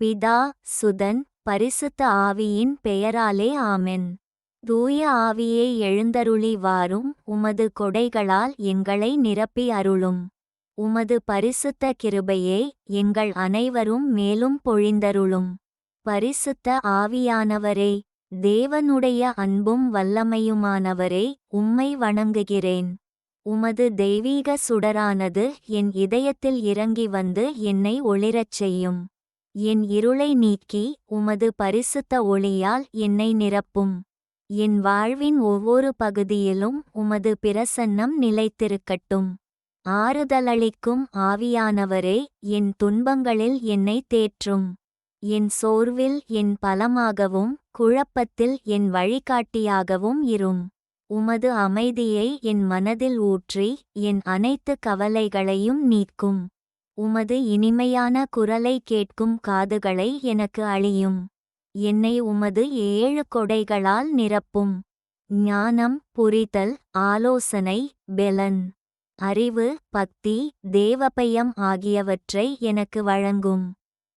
பிதா சுதன் பரிசுத்த ஆவியின் பெயராலே ஆமென். தூய ஆவியை எழுந்தருளி வாரும் உமது கொடைகளால் எங்களை நிரப்பி அருளும். உமது பரிசுத்த கிருபையே எங்கள் அனைவரும் மேலும் பொழிந்தருளும். பரிசுத்த ஆவியானவரே தேவனுடைய அன்பும் வல்லமையுமானவரே உம்மை வணங்குகிறேன். உமது தெய்வீக சுடரானது என் இதயத்தில் இறங்கி வந்து என்னை ஒளிரச் செய்யும். என் இருளை நீக்கி உமது பரிசுத்த ஒளியால் என்னை நிரப்பும். என் வாழ்வின் ஒவ்வொரு பகுதியிலும் உமது பிரசன்னம் நிலைத்திருக்கட்டும். ஆறுதலளிக்கும் ஆவியானவரே என் துன்பங்களில் என்னை தேற்றும். என் சோர்வில் என் பலமாகவும் குழப்பத்தில் என் வழிகாட்டியாகவும் இரும். உமது அமைதியை என் மனதில் ஊற்றி என் அனைத்து கவலைகளையும் நீக்கும். உமது இனிமையான குரலை கேட்கும் காதுகளை எனக்கு அழியும். என்னை உமது ஏழு கொடைகளால் நிரப்பும். ஞானம் புரிதல் ஆலோசனை பெலன். அறிவு பக்தி தேவபயம் ஆகியவற்றை எனக்கு வழங்கும்.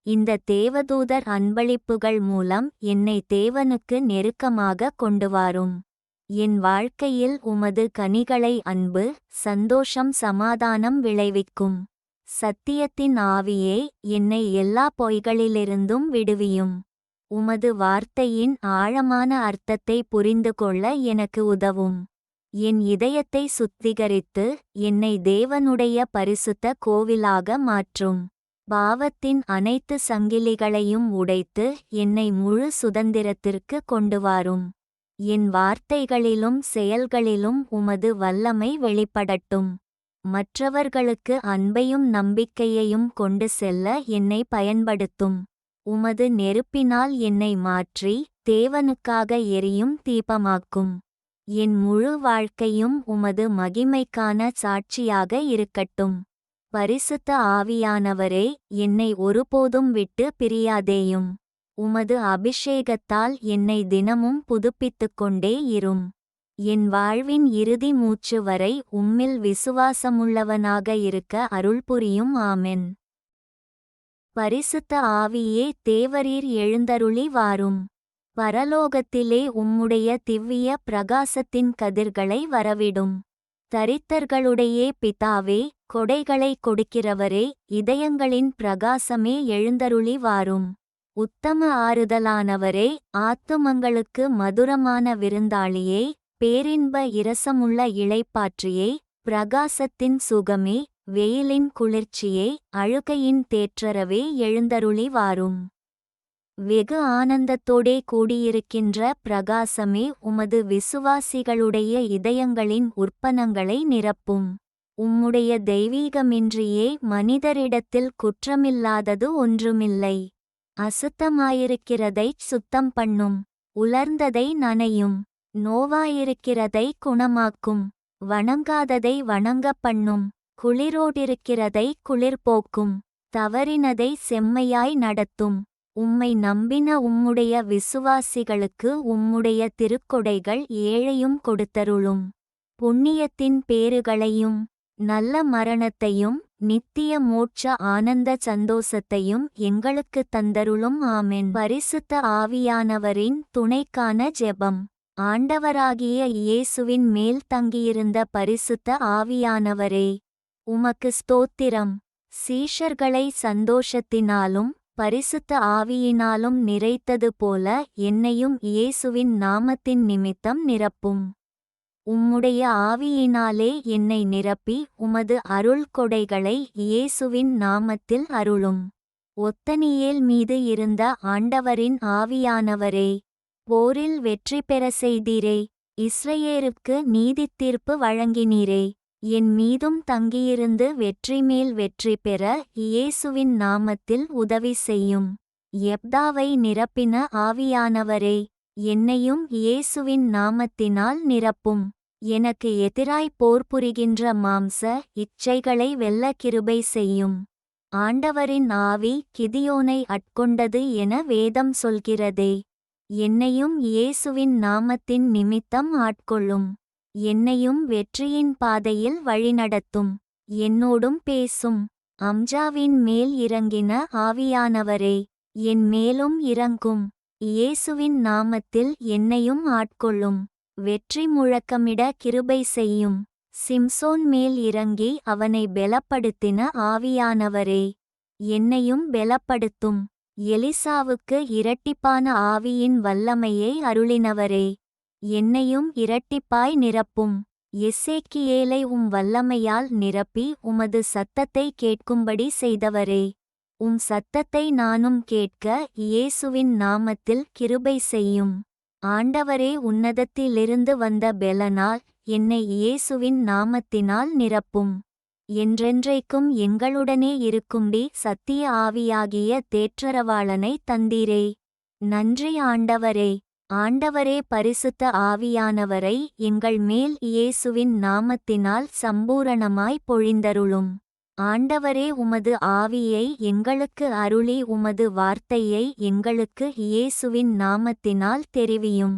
இந்த தேவதூதர் அன்பளிப்புகள் மூலம் என்னை தேவனுக்கு நெருக்கமாக கொண்டு வாரும். என் வாழ்க்கையில் உமது கனிகளை அன்பு சந்தோஷம் சமாதானம் விளைவிக்கும். சத்தியத்தின் ஆவியே என்னை எல்லா பொய்களிலிருந்தும் விடுவியும். உமது வார்த்தையின் ஆழமான அர்த்தத்தை புரிந்து கொள்ள எனக்கு உதவும். என் இதயத்தை சுத்திகரித்து என்னை தேவனுடைய பரிசுத்த கோவிலாக மாற்றும். பாவத்தின் அனைத்து சங்கிலிகளையும் உடைத்து என்னை முழு சுதந்திரத்திற்கு கொண்டு வாரும். என் வார்த்தைகளிலும் செயல்களிலும் உமது வல்லமை வெளிப்படட்டும். மற்றவர்களுக்கு அன்பையும் நம்பிக்கையையும் கொண்டு செல்ல என்னை பயன்படுத்தும். உமது நெருப்பினால் என்னை மாற்றி தேவனுக்காக எரியும் தீபமாக்கும். என் முழு வாழ்க்கையும் உமது மகிமைக்கான சாட்சியாக இருக்கட்டும். பரிசுத்த ஆவியானவரே என்னை ஒருபோதும் விட்டு பிரியாதேயும். உமது அபிஷேகத்தால் என்னை தினமும் புதுப்பித்துக் கொண்டே இரும். என் வாழ்வின் இறுதி மூச்சு வரை உம்மில் விசுவாசமுள்ளவனாக இருக்க அருள் புரியும் ஆமென். பரிசுத்த ஆவியே தேவரீர் எழுந்தருளி வாரும். பரலோகத்திலே உம்முடைய திவ்விய பிரகாசத்தின் கதிர்களை வரவிடும். தரித்தர்களுடைய பிதாவே கொடைகளை கொடுக்கிறவரே இதயங்களின் பிரகாசமே எழுந்தருளி வாரும். உத்தம ஆறுதலானவரே ஆத்துமங்களுக்கு மதுரமான விருந்தாளியே பேரின்ப இரசமுள்ள இளைப்பாற்றியே பிரகாசத்தின் சுகமே வெயிலின் குளிர்ச்சியே அழுகையின் தேற்றரவே எழுந்தருளி வாரும். வெகு ஆனந்தத்தோடே கூடியிருக்கின்ற பிரகாசமே உமது விசுவாசிகளுடைய இதயங்களின் உற்பனங்களை நிரப்பும். உம்முடைய தெய்வீகமின்றியே மனிதரிடத்தில் குற்றமில்லாதது ஒன்றுமில்லை. அசுத்தமாயிருக்கிறதைச் சுத்தம் பண்ணும். உலர்ந்ததை நனையும். நோவாயிருக்கிறதை குணமாக்கும் வணங்காததை வணங்கப் பண்ணும் குளிரோடிருக்கிறதை குளிர்போக்கும் தவறினதை செம்மையாய் நடத்தும். உம்மை நம்பின உம்முடைய விசுவாசிகளுக்கு உம்முடைய திருக்கொடைகள் ஏழையும் கொடுத்தருளும். புண்ணியத்தின் பேறுகளையும் நல்ல மரணத்தையும் நித்திய மோட்ச ஆனந்த சந்தோஷத்தையும் எங்களுக்கு தந்தருளும். ஆமென். பரிசுத்த ஆவியானவரின் துணைக்கான ஜெபம். ஆண்டவராகிய இயேசுவின் மேல் தங்கியிருந்த பரிசுத்த ஆவியானவரே உமக்கு ஸ்தோத்திரம். சீஷர்களை சந்தோஷத்தினாலும் பரிசுத்த ஆவியினாலும் நிறைத்தது போல என்னையும் இயேசுவின் நாமத்தின் நிமித்தம் நிரப்பும். உம்முடைய ஆவியினாலே என்னை நிரப்பி உமது அருள் கொடைகளை இயேசுவின் நாமத்தில் அருளும். ஒத்தனியேல் மீது இருந்த ஆண்டவரின் ஆவியானவரே போரில் வெற்றி பெற செய்தீரே. இஸ்ரயேருக்கு நீதித் தீர்ப்பு வழங்கினீரே. என் மீதும் தங்கியிருந்து வெற்றி மேல் வெற்றி பெற இயேசுவின் நாமத்தில் உதவி செய்யும். எப்தாவை நிரப்பின ஆவியானவரே என்னையும் இயேசுவின் நாமத்தினால் நிரப்பும். எனக்கு எதிராய் போர் புரிகின்ற மாம்ச இச்சைகளை வெல்ல கிருபை செய்யும். ஆண்டவரின் ஆவி கிதியோனை அட்கொண்டது என வேதம் சொல்கிறதே. என்னையும் இயேசுவின் நாமத்தின் நிமித்தம் ஆட்கொள்ளும். என்னையும் வெற்றியின் பாதையில் வழிநடத்தும். என்னோடும் பேசும். அம்ஜாவின் மேல் இறங்கின ஆவியானவரே என் மேலும் இறங்கும். இயேசுவின் நாமத்தில் என்னையும் ஆட்கொள்ளும். வெற்றி முழக்கமிட கிருபை செய்யும். சிம்சோன் மேல் இறங்கி அவனை பெலப்படுத்தின ஆவியானவரே என்னையும் பெலப்படுத்தும். எலிசாவுக்கு இரட்டிப்பான ஆவியின் வல்லமையை அருளினவரே என்னையும் இரட்டிப்பாய் நிரப்பும். எசேக்கியேலை உம் வல்லமையால் நிரப்பி உமது சத்தத்தை கேட்கும்படி செய்தவரே உம் சத்தத்தை நானும் கேட்க இயேசுவின் நாமத்தில் கிருபை செய்யும். ஆண்டவரே உன்னதத்திலிருந்து வந்த பெலனால் என்னை இயேசுவின் நாமத்தினால் நிரப்பும். என்றென்றைக்கும் எங்களுடனே இருக்கும்படி சத்திய ஆவியாகிய தேற்றரவாளனை தந்தீரே. நன்றி ஆண்டவரே. ஆண்டவரே பரிசுத்த ஆவியானவரை எங்கள் மேல் இயேசுவின் நாமத்தினால் சம்பூரணமாய் பொழிந்தருளும். ஆண்டவரே உமது ஆவியை எங்களுக்கு அருளி உமது வார்த்தையை எங்களுக்கு இயேசுவின் நாமத்தினால் தெரிவியும்.